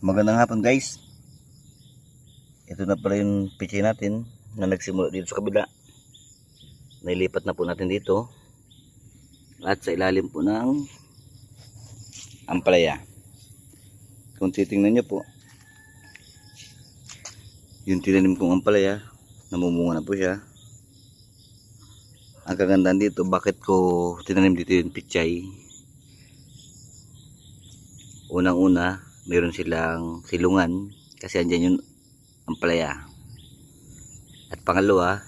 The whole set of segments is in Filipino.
Magandang hapon guys. Ito na pala yung pitchay natin na nagsimula dito sa kabila. Nailipat na po natin dito. At sa ilalim po ng ampalaya. Kung titingnan nyo po, yung tinanim kong ampalaya, namumunga na po siya. Ang kagandahan dito, bakit ko tinanim dito yung pitchay? Unang-una, mayroon silang silungan kasi andyan yung ampalaya. At pangalawa,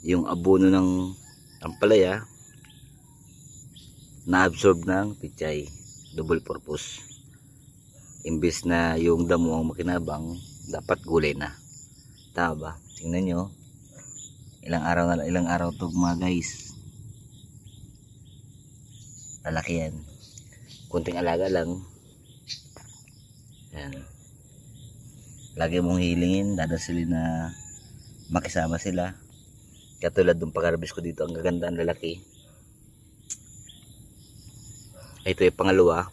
yung abono ng ampalaya na-absorb ng pichay. Double purpose. Imbis na yung damo ang makinabang, dapat gulay na. Tama ba? Tingnan nyo. Ilang araw na ilang araw to mga guys. Lalaki yan. Kunting alaga lang. Yan. Lagi mong hilingin, dadasilin na makisama sila. Katulad ng pag-harvest ko dito, ang gaganda ang lalaki. Ito yung pangalawa.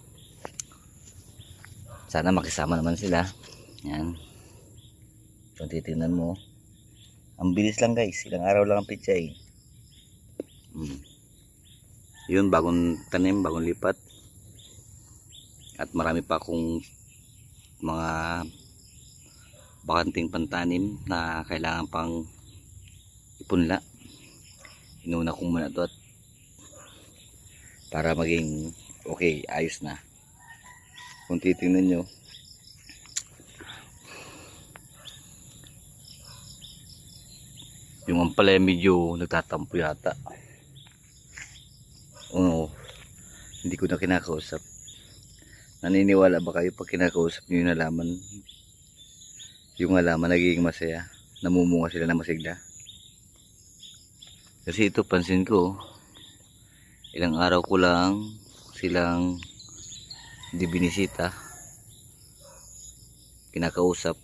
Sana makisama naman sila. Yan. Kung titignan mo, ang bilis lang guys, ilang araw lang ang pichay. Hmm. Yun, bagong tanim, bagong lipat. At marami pa akong mga bakanting pantanim na kailangan pang ipunla. Inuna ko muna to at para maging okay, ayos na. Kung titingnan nyo, yung ampalaya medyo nagtatampo yata. Oo, hindi ko na kinakausap. Naniniwala ba kayo pag kinakausap nyo yung halaman? Yung halaman nagiging masaya. Namumunga sila na masigla. Kasi ito pansin ko, ilang araw ko lang silang di binisita. Kinakausap.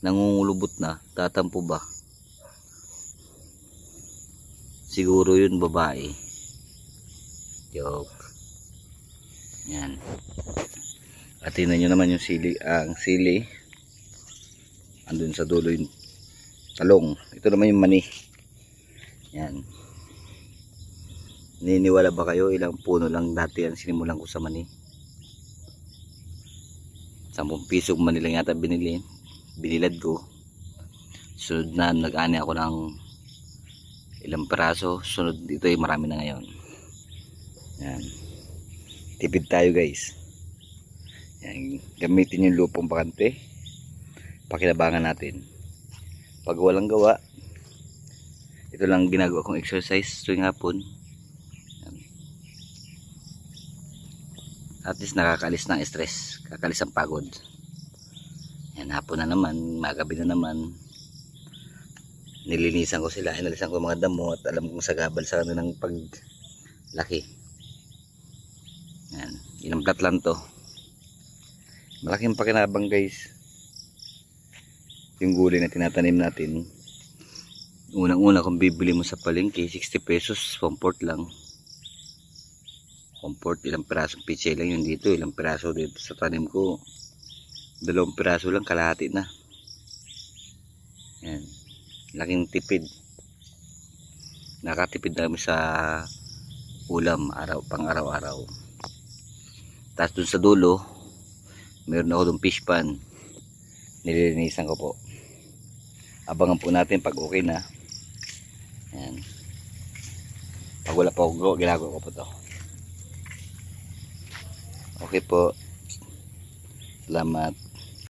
Nangungulubot na. Tatampo ba? Siguro yun babae. Joke. Yan. At tingnan nyo naman yung sili, ang sili. Andun sa dulo yung talong. Ito naman yung mani. Yan. Niniwala ba kayo ilang puno lang dati ang sinimulan ko sa mani? 10 piso mani lang yata binili. Binilad ko. Sunod na nag-ani ako ng ilang peraso. Sunod dito ay marami na ngayon. Yan. Tipid tayo guys. Yan. Gamitin yung lupong bakante. Pakinabangan natin. Pag walang gawa, ito lang ginagawa kong exercise tuwing hapon. At least nakakalis ng stress. Kakalis ang pagod. Yan, hapon na naman, magabi na naman. Nilinisan ko sila, inalisan ko mga damo at alam kong sagabal sa kanilang paglaki. Yan, ilang plat lang to. Malaking pakinabang guys. Yung gulay na tinatanim natin. Unang-una kung bibili mo sa palengke, 60 pesos, 1 port lang. 1 port, ilang pirasong pichay lang yun dito. Ilang piraso dito sa tanim ko. Dalawang piraso lang, kalahati na. Yan. Laking tipid. Nakatipid namin sa ulam araw pang araw-araw. Tapos dun sa dulo, meron ako dun fish pan. Nililinisan ko po. Abangan po natin pag okay na. Yan. Pag wala pa ako, ginagawa ko po to. Okay po. Salamat.